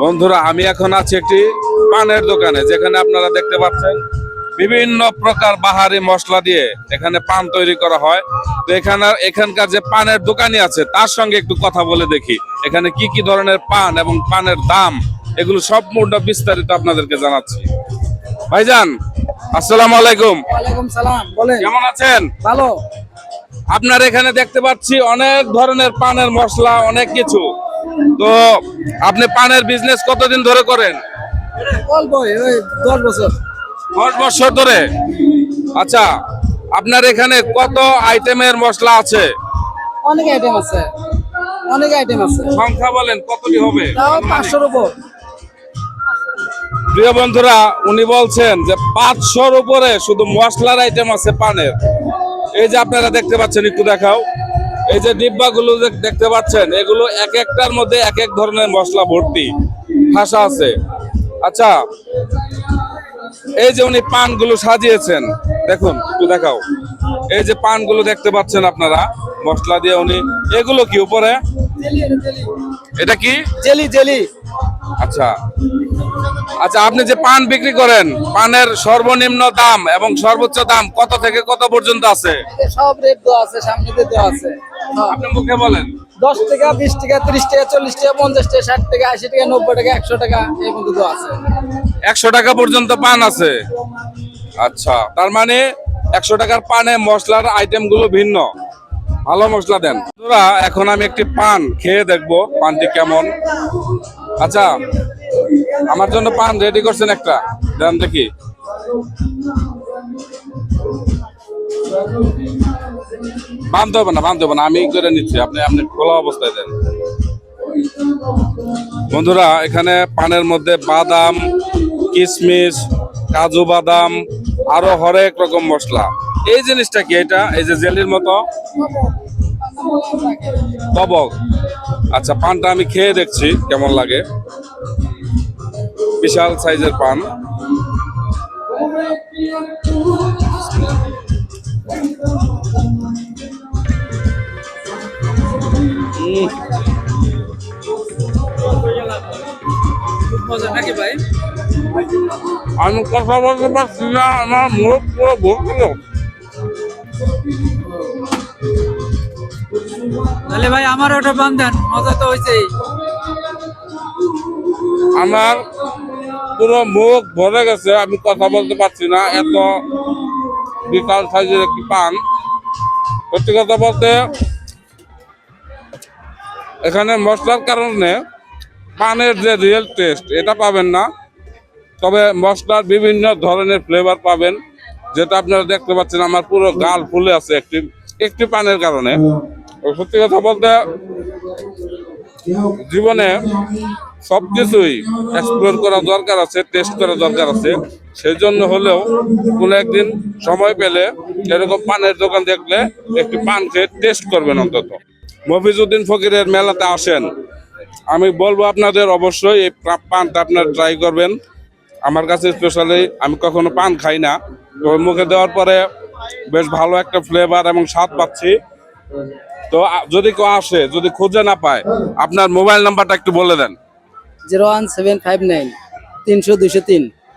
বন্ধুরা আমি এখন আছি একটি পানের দোকানে যেখানে আপনারা দেখতে পাচ্ছেন বিভিন্ন প্রকার বাহারি মশলা দিয়ে এখানে পান তৈরি করা হয়। তো এখানে এখানকার যে পানের দোকানি আছে তার সঙ্গে একটু কথা বলে দেখি এখানে কি কি ধরনের পান এবং পানের দাম এগুলো সব সম্পূর্ণ বিস্তারিত আপনাদেরকে জানাচ্ছি। ভাইজান আসসালামু আলাইকুম। ওয়ালাইকুম সালাম বলেন। কেমন আছেন? ভালো। আপনার এখানে দেখতে পাচ্ছি অনেক ধরনের পানের মশলা অনেক কিছু। তো আপনি পানের বিজনেস কতদিন ধরে করেন? দশ বছর। দশ বছর ধরে? আচ্ছা আপনার এখানে কত আইটেমের মশলা আছে? অনেক আইটেম আছে। অনেক আইটেম আছে। সংখ্যা বলেন কতটি হবে? পাঁচশোর উপর। প্রিয় বন্ধুরা উনি বলছেন যে পাঁচশোর উপরে শুধু মশলার আইটেম আছে পানের। এই যে আপনারা দেখতে পাচ্ছেন একটু দেখাও। এই যে ডিব্বাগুলো যে দেখতে পাচ্ছেন এগুলো এক একটার মধ্যে এক এক ধরনের মশলা ভর্তি ঠাসা আছে। আচ্ছা এই যে উনি পানগুলো সাজিয়েছেন দেখুন একটু দেখাও। এই যে পানগুলো দেখতে পাচ্ছেন আপনারা মশলা দিয়ে উনি এগুলো কি উপরে? এটা কি? Jelly jelly. আচ্ছা আচ্ছা আপনি যে পান বিক্রি করেন পানের সর্বনিম্ন দাম এবং সর্বোচ্চ দাম কত থেকে কত পর্যন্ত আছে? সব রেট দেওয়া আছে সামনে দেওয়া আছে। হ্যাঁ। আপনি মুখে বলেন। দশ টাকা বিশ টাকা ত্রিশ টাকা চল্লিশ টাকা পঞ্চাশ টাকা ষাট টাকা আশি টাকা নব্বই টাকা একশো টাকা এই মধ্যে দেওয়া আছে। একশো টাকা পর্যন্ত পান আছে। আচ্ছা তার মানে একশো টাকার পানে মশলার আইটেমগুলো ভিন্ন। ভালো মশলা দেন। এখন আমি একটি পান খেয়ে দেখব পানটি কেমন। আচ্ছা আমার জন্য পান রেডি করছেন একটা। দেন দেখি। বানতে হবে না বানতে হবে না, আমি করে নিচ্ছি। আপনি আপনি খোলা অবস্থায় দেন। বন্ধুরা, এখানে পানের মধ্যে বাদাম কিশমিশ কাজু বাদাম, আরও হরেক রকম মশলা। এই জিনিসটা কি এটা? এই যে জেলির মতো? তবক আচ্ছা পানটা আমি খেয়ে দেখছি, কেমন লাগে। বিশাল সাইজের পান। উম, মজা নাকি ভাই আমি কথা বলতে পারছি না আমার মুখ পুরো ভর্তি তাহলে ভাই আমার ওটা বান্ধেন মজা তো হয়েছেই আমার পুরো মুখ ভরে গেছে, আমি কথা বলতে পারছি না, এত বিশাল সাইজের একটি পান। সত্যি কথা বলতে, এখানে মশলার কারণে পানের যে রিয়েল টেস্ট এটা পাবেন না। তবে মশলার বিভিন্ন ধরনের ফ্লেভার পাবেন, যেটা আপনারা দেখতে পাচ্ছেন, আমার পুরো গাল ফুলে আছে একটি একটি পানের কারণে। সত্যি কথা বলতে জীবনে সবকিছুই এক্সপ্লোর করা দরকার আছে টেস্ট করা দরকার আছে। সেই জন্য হলেও কোনো একদিন সময় পেলে এরকম পানের দোকান দেখলে একটি পান খেয়ে টেস্ট করবেন অন্তত। মফিজুদ্দিন ফকিরের মেলাতে আসেন। আমি বলব আপনাদের অবশ্যই এই পানটা আপনারা ট্রাই করবেন। আমার কাছে স্পেশালি আমি কখনো পান খাই না। তো মুখে দেওয়ার পরে বেশ ভালো একটা ফ্লেভার এবং স্বাদ পাচ্ছি। তো যদি কেউ আসে, যদি খুঁজে না পায়, আপনার মোবাইল নাম্বারটা একটু বলে দেন। Zero one seven five nine তিনশো দুইশো তিন।